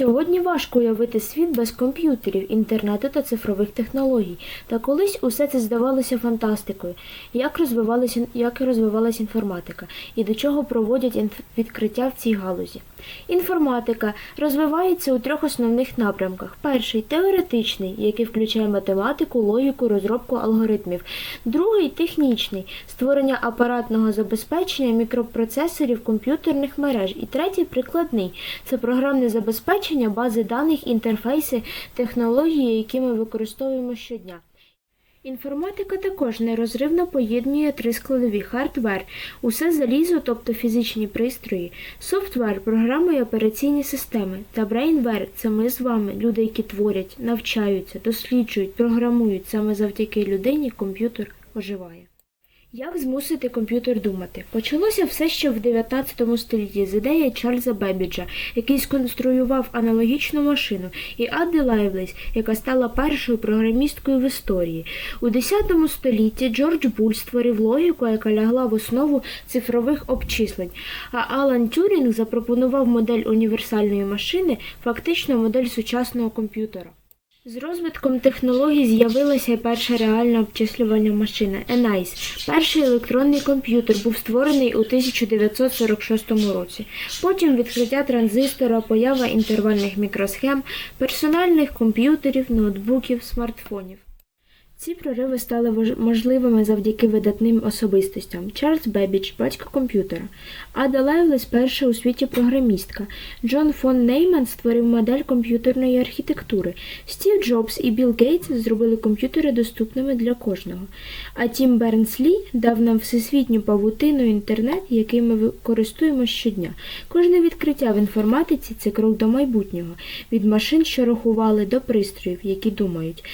Сьогодні важко уявити світ без комп'ютерів, інтернету та цифрових технологій. Та колись усе це здавалося фантастикою. Як розвивалася, як розвивалася інформатика і до чого проводять відкриття в цій галузі. Інформатика розвивається у трьох основних напрямках. Перший теоретичний, який включає математику, логіку, розробку алгоритмів. Другий технічний створення апаратного забезпечення мікропроцесорів комп'ютерних мереж. І третій прикладний це програмне забезпечення, бази даних, інтерфейси, технології, які ми використовуємо щодня. Інформатика також нерозривно поєднує три складові хардвер, усе залізо, тобто фізичні пристрої, софтвер, програми і операційні системи, та брейнвер це ми з вами, люди, які творять, навчаються, досліджують, програмують. Саме завдяки людині комп'ютер оживає. Як змусити комп'ютер думати? Почалося все ще в 19 столітті з ідеї Чарльза Бебіджа, який сконструював аналогічну машину, і Адди Лайвлейс, яка стала першою програмісткою в історії. У 10 столітті Джордж Буль створив логіку, яка лягла в основу цифрових обчислень, а Алан Тюрінг запропонував модель універсальної машини, фактично модель сучасного комп'ютера. З розвитком технологій з'явилася й перша реальна обчислювальна машина Енайс. Перший електронний комп'ютер був створений у 1946 році. Потім відкриття транзистора, поява інтервальних мікросхем, персональних комп'ютерів, ноутбуків, смартфонів. Ці прориви стали можливими завдяки видатним особистостям. Чарльз Бебідж, батько комп'ютера, Ада Лайвлес перша у світі програмістка. Джон фон Нейман створив модель комп'ютерної архітектури. Стів Джобс і Білл Гейтс зробили комп'ютери доступними для кожного. А Тім Бернс-Лі дав нам всесвітню павутину інтернет, який ми користуємося щодня. Кожне відкриття в інформатиці це крок до майбутнього, від машин, що рахували, до пристроїв, які думають.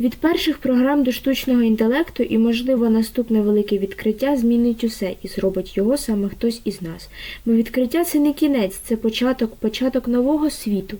Від перших програм до штучного інтелекту і, можливо, наступне велике відкриття змінить усе і зробить його саме хтось із нас. Бо відкриття це не кінець, це початок, початок нового світу.